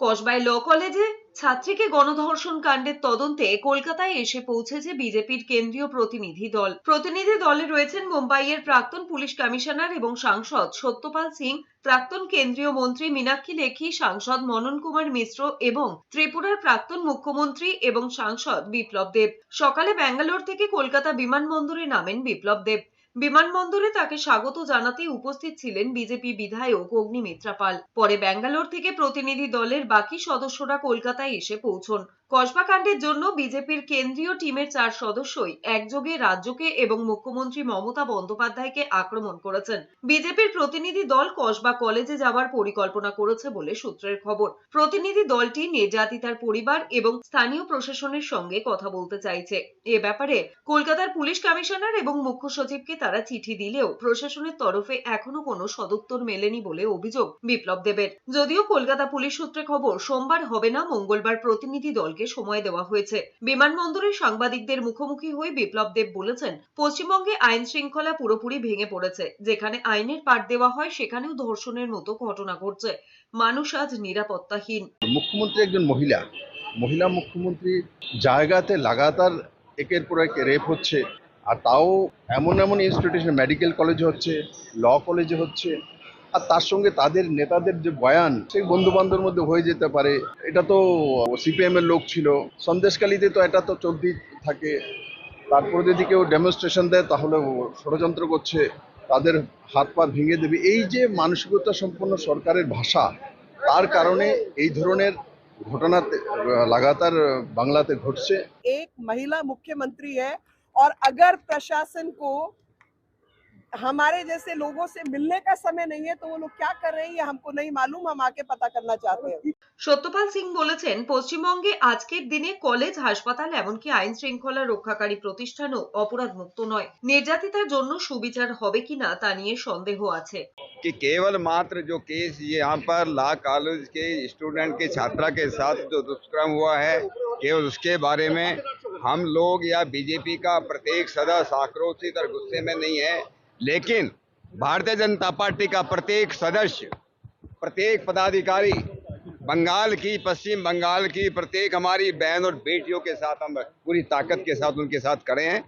কসবাই ল কলেজে ছাত্রীকে গণধর্ষণ কাণ্ডের তদন্তে কলকাতায় এসে পৌঁছেছে বিজেপির কেন্দ্রীয় প্রতিনিধি দল। প্রতিনিধি দলে রয়েছেন মুম্বাইয়ের প্রাক্তন পুলিশ কমিশনার এবং সাংসদ সত্যপাল সিং, প্রাক্তন কেন্দ্রীয় মন্ত্রী মীনাক্ষী লেখি, সাংসদ মনন কুমার মিশ্র এবং ত্রিপুরার প্রাক্তন মুখ্যমন্ত্রী এবং সাংসদ বিপ্লব দেব। সকালে ব্যাঙ্গালোর থেকে কলকাতা বিমানবন্দরে নামেন বিপ্লব দেব। বিমানবন্দরে তাকে স্বাগত জানাতে উপস্থিত ছিলেন বিজেপি বিধায়ক অগ্নিমিত্রা পাল। পরে ব্যাঙ্গালোর থেকে প্রতিনিধি দলের বাকি সদস্যরা কলকাতায় এসে পৌঁছন। কসবা কাণ্ডের জন্য বিজেপির কেন্দ্রীয় টিমের চার সদস্যই একযোগে রাজ্যকে এবং মুখ্যমন্ত্রী মমতা বন্দ্যোপাধ্যায়কে আক্রমণ করেছেন। বিজেপির প্রতিনিধি দল কসবা কলেজে যাওয়ার পরিকল্পনা করেছে বলে সূত্রের খবর। প্রতিনিধি দলটি নির্যাতিতার পরিবার এবং স্থানীয় প্রশাসনের সঙ্গে কথা বলতে চাইছে। এ ব্যাপারে কলকাতার পুলিশ কমিশনার এবং মুখ্য সচিবকে তারা চিঠি দিলেও প্রশাসনের তরফে এখনও কোনো সদুত্তর মেলেনি বলে অভিযোগ বিপ্লব দেবের। যদিও কলকাতা পুলিশ সূত্রে খবর, সোমবার হবে না মঙ্গলবার প্রতিনিধি দলকে সময় দেওয়া হয়েছে। বিমানবন্দরে সাংবাদিকদের মুখোমুখি হয়ে বিপ্লব দেব বলেছেন, পশ্চিমবঙ্গে আইন শৃঙ্খলা পুরোপুরি ভেঙে পড়েছে। যেখানে আইনের পাঠ দেওয়া হয়, সেখানেও ধর্ষণের মতো ঘটনা ঘটছে। মানুষ আজ নিরাপত্তাহীন। মুখ্যমন্ত্রী একজন মহিলা। মহিলা মুখ্যমন্ত্রী জায়গাতে লাগাতার একের পর এক রেপ হচ্ছে। আর তাও এমন এমন ইনস্টিটিউশন মেডিকেল কলেজ হচ্ছে ল কলেজে হচ্ছে, আর তার সঙ্গে তাদের নেতাদের যে বয়ান, সেই বন্ধু বান্ধবের মধ্যে হয়ে যেতে পারে। এটা তো সিপিএম এর লোক ছিল। সন্দেশকালীতে তো এটা তো চলতেই থাকে। তারপরে যদি কেউ ডেমনস্ট্রেশন দেয়, তাহলে ষড়যন্ত্র করছে। তাদের হাত পা ভেঙে দেবে। এই যে মানসিকতা সম্পন্ন সরকারের ভাষা, তার কারণে এই ধরনের ঘটনা লাগাতার, বাংলাতে ঘটছে। এক মহিলা মুখ্যমন্ত্রী হ্যাঁ और अगर प्रशासन को हमारे जैसे लोगों से मिलने का समय नहीं है तो वो लोग क्या कर रहे हैं ये हमको नहीं मालूम हम आके पता करना चाहते हैं সত্যপাল সিং বলেছেন পশ্চিমবঙ্গে আজকের দিনে কলেজ হাসপাতাল এমনকি আইন শৃঙ্খলা রক্ষাকারী প্রতিষ্ঠানও অপরাধ মুক্ত নয় নির্যাতিতার জন্য সুবিচার হবে কিনা তা নিয়ে সন্দেহ আছে कि केवल मात्र जो केस ये यहाँ पर ला कॉलेज के स्टूडेंट के छात्रा के साथ जो दुष्कर्म हुआ है केवल उसके बारे में हम लोग या बीजेपी का प्रत्येक सदस्य आक्रोशित और गुस्से में नहीं है, लेकिन भारतीय जनता पार्टी का प्रत्येक सदस्य, प्रत्येक पदाधिकारी, बंगाल की, पश्चिम बंगाल की, प्रत्येक हमारी बहन और बेटियों के साथ, हम पूरी ताकत के साथ, उनके साथ खड़े हैं।